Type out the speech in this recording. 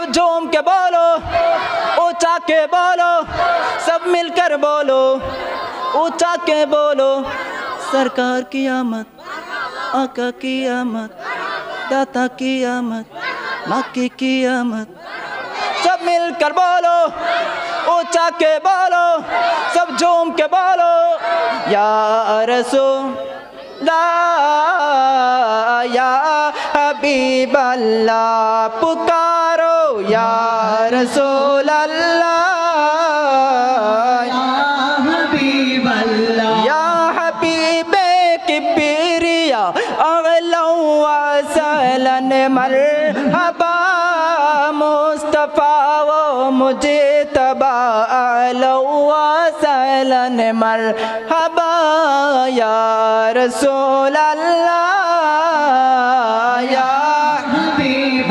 सब झूम के बोलो, ऊँचा के बोलो, सब मिलकर बोलो, ऊँचा के बोलो। सरकार की आमद, आका की आमद, दाता की आमद मक्की की आमद। सब मिलकर बोलो, ऊँचा के बोलो, सब झूम के बोलो। या रसूल, ला, या हबीब पुकारो। রসুল আল্লাহ ইয়া হাবিবে কিবরিয়া আগলাউ ওয়াসালান মারহাবা মুস্তাফা ও মুজে তবা আলাউ ওয়াসালান মারহাবা ইয়া রসুল আল্লাহ ইয়া হাবিব